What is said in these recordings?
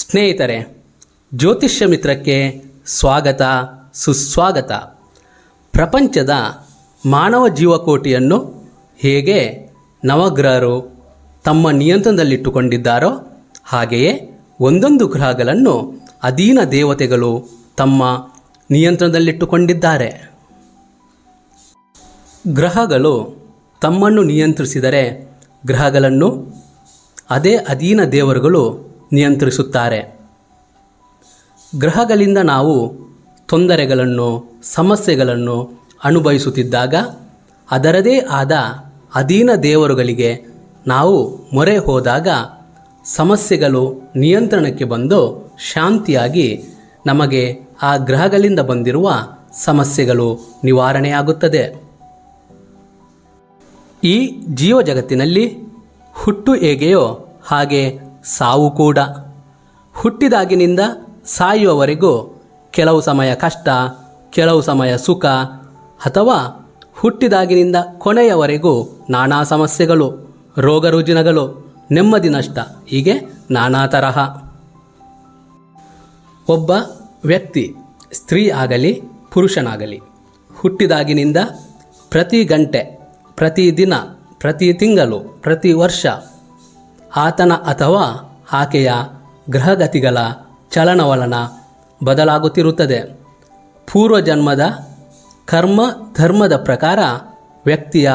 ಸ್ನೇಹಿತರೆ, ಜ್ಯೋತಿಷ್ಯ ಮಿತ್ರಕ್ಕೆ ಸ್ವಾಗತ, ಸುಸ್ವಾಗತ. ಪ್ರಪಂಚದ ಮಾನವ ಜೀವಕೋಟಿಯನ್ನು ಹೇಗೆ ನವಗ್ರಹರು ತಮ್ಮ ನಿಯಂತ್ರಣದಲ್ಲಿಟ್ಟುಕೊಂಡಿದ್ದಾರೋ, ಹಾಗೆಯೇ ಒಂದೊಂದು ಗ್ರಹಗಳನ್ನು ಅಧೀನ ದೇವತೆಗಳು ತಮ್ಮ ನಿಯಂತ್ರಣದಲ್ಲಿಟ್ಟುಕೊಂಡಿದ್ದಾರೆ. ಗ್ರಹಗಳು ತಮ್ಮನ್ನು ನಿಯಂತ್ರಿಸಿದರೆ, ಗ್ರಹಗಳನ್ನು ಅದೇ ಅಧೀನ ದೇವರುಗಳು ನಿಯಂತ್ರಿಸುತ್ತಾರೆ. ಗ್ರಹಗಳಿಂದ ನಾವು ತೊಂದರೆಗಳನ್ನು, ಸಮಸ್ಯೆಗಳನ್ನು ಅನುಭವಿಸುತ್ತಿದ್ದಾಗ ಅದರದೇ ಆದ ಅಧೀನ ದೇವರುಗಳಿಗೆ ನಾವು ಮೊರೆ ಹೋದಾಗ ಸಮಸ್ಯೆಗಳು ನಿಯಂತ್ರಣಕ್ಕೆ ಬಂದು ಶಾಂತಿಯಾಗಿ ನಮಗೆ ಆ ಗ್ರಹಗಳಿಂದ ಬಂದಿರುವ ಸಮಸ್ಯೆಗಳು ನಿವಾರಣೆಯಾಗುತ್ತದೆ. ಈ ಜೀವ ಜಗತ್ತಿನಲ್ಲಿ ಹುಟ್ಟು ಹೇಗೆಯೋ ಹಾಗೆ ಸಾವು ಕೂಡ. ಹುಟ್ಟಿದಾಗಿನಿಂದ ಸಾಯುವವರೆಗೂ ಕೆಲವು ಸಮಯ ಕಷ್ಟ, ಕೆಲವು ಸಮಯ ಸುಖ ಅಥವಾ ಹುಟ್ಟಿದಾಗಿನಿಂದ ಕೊನೆಯವರೆಗೂ ನಾನಾ ಸಮಸ್ಯೆಗಳು, ರೋಗ ರುಜಿನಗಳು, ನೆಮ್ಮದಿ ನಷ್ಟ, ಹೀಗೆ ನಾನಾ ತರಹ. ಒಬ್ಬ ವ್ಯಕ್ತಿ ಸ್ತ್ರೀ ಆಗಲಿ, ಪುರುಷನಾಗಲಿ, ಹುಟ್ಟಿದಾಗಿನಿಂದ ಪ್ರತಿ ಗಂಟೆ, ಪ್ರತಿ ದಿನ, ಪ್ರತಿ ತಿಂಗಳು, ಪ್ರತಿ ವರ್ಷ ಆತನ ಅಥವಾ ಆಕೆಯ ಗ್ರಹಗತಿಗಳ ಚಲನವಲನ ಬದಲಾಗುತ್ತಿರುತ್ತದೆ. ಪೂರ್ವಜನ್ಮದ ಕರ್ಮ ಧರ್ಮದ ಪ್ರಕಾರ ವ್ಯಕ್ತಿಯ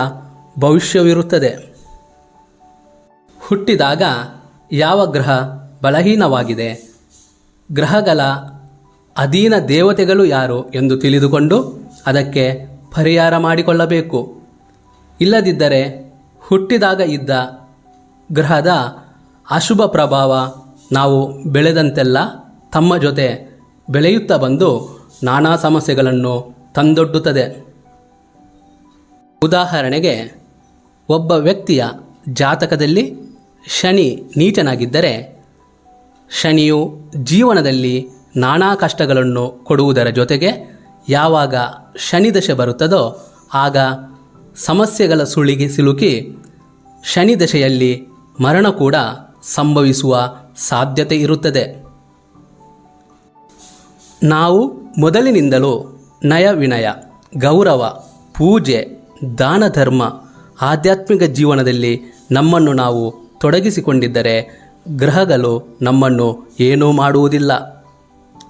ಭವಿಷ್ಯವಿರುತ್ತದೆ. ಹುಟ್ಟಿದಾಗ ಯಾವ ಗ್ರಹ ಬಲಹೀನವಾಗಿದೆ? ಗ್ರಹಗಳ ಅಧೀನ ದೇವತೆಗಳು ಯಾರು ಎಂದು ತಿಳಿದುಕೊಂಡು ಅದಕ್ಕೆ ಪರಿಹಾರ ಮಾಡಿಕೊಳ್ಳಬೇಕು. ಇಲ್ಲದಿದ್ದರೆ ಹುಟ್ಟಿದಾಗ ಇದ್ದ ಗ್ರಹದ ಅಶುಭ ಪ್ರಭಾವ ನಾವು ಬೆಳೆದಂತೆಲ್ಲ ತಮ್ಮ ಜೊತೆ ಬೆಳೆಯುತ್ತಾ ಬಂದು ನಾನಾ ಸಮಸ್ಯೆಗಳನ್ನು ತಂದೊಡ್ಡುತ್ತದೆ. ಉದಾಹರಣೆಗೆ, ಒಬ್ಬ ವ್ಯಕ್ತಿಯ ಜಾತಕದಲ್ಲಿ ಶನಿ ನೀಚನಾಗಿದ್ದರೆ, ಶನಿಯು ಜೀವನದಲ್ಲಿ ನಾನಾ ಕಷ್ಟಗಳನ್ನು ಕೊಡುವುದರ ಜೊತೆಗೆ ಯಾವಾಗ ಶನಿ ದಶೆ ಬರುತ್ತದೋ ಆಗ ಸಮಸ್ಯೆಗಳ ಸುಳಿಗೆ ಸಿಲುಕಿ ಶನಿ ದಶೆಯಲ್ಲಿ ಮರಣ ಕೂಡ ಸಂಭವಿಸುವ ಸಾಧ್ಯತೆ ಇರುತ್ತದೆ. ನಾವು ಮೊದಲಿನಿಂದಲೂ ನಯ ವಿನಯ, ಗೌರವ, ಪೂಜೆ, ದಾನ ಧರ್ಮ, ಆಧ್ಯಾತ್ಮಿಕ ಜೀವನದಲ್ಲಿ ನಮ್ಮನ್ನು ನಾವು ತೊಡಗಿಸಿಕೊಂಡಿದ್ದರೆ ಗ್ರಹಗಳು ನಮ್ಮನ್ನು ಏನೂ ಮಾಡುವುದಿಲ್ಲ.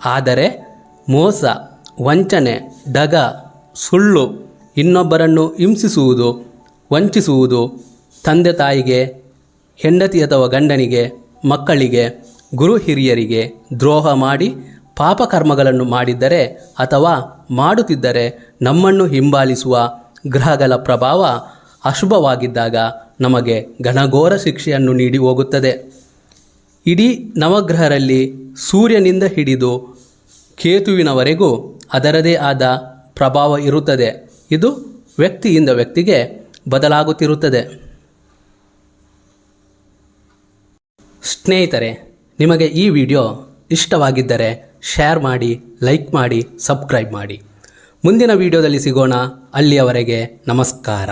ಆದರೆ ಮೋಸ, ವಂಚನೆ, ಡಗ, ಸುಳ್ಳು ಇನ್ನೊಬ್ಬರನ್ನು ಹಿಂಸಿಸುವುದು, ವಂಚಿಸುವುದು ತಂದೆ ತಾಯಿಗೆ ಹೆಂಡತಿ ಅಥವಾ ಗಂಡನಿಗೆ, ಮಕ್ಕಳಿಗೆ, ಗುರು ಹಿರಿಯರಿಗೆ ದ್ರೋಹ ಮಾಡಿ ಪಾಪಕರ್ಮಗಳನ್ನು ಮಾಡಿದ್ದರೆ ಅಥವಾ ಮಾಡುತ್ತಿದ್ದರೆ ನಮ್ಮನ್ನು ಹಿಂಬಾಲಿಸುವ ಗ್ರಹಗಳ ಪ್ರಭಾವ ಅಶುಭವಾಗಿದ್ದಾಗ ನಮಗೆ ಘನಘೋರ ಶಿಕ್ಷೆಯನ್ನು ನೀಡಿ ಹೋಗುತ್ತದೆ. ಇಡೀ ನವಗ್ರಹರಲ್ಲಿ ಸೂರ್ಯನಿಂದ ಹಿಡಿದು ಕೇತುವಿನವರೆಗೂ ಅದರದೇ ಆದ ಪ್ರಭಾವ ಇರುತ್ತದೆ. ಇದು ವ್ಯಕ್ತಿಯಿಂದ ವ್ಯಕ್ತಿಗೆ ಬದಲಾಗುತ್ತಿರುತ್ತದೆ. ಸ್ನೇಹಿತರೆ, ನಿಮಗೆ ಈ ವಿಡಿಯೋ ಇಷ್ಟವಾಗಿದ್ದರೆ ಶೇರ್ ಮಾಡಿ ಲೈಕ್ ಮಾಡಿ ಸಬ್ಸ್ಕ್ರೈಬ್ ಮಾಡಿ. ಮುಂದಿನ ವಿಡಿಯೋದಲ್ಲಿ ಸಿಗೋಣ. ಅಲ್ಲಿಯವರೆಗೆ ನಮಸ್ಕಾರ.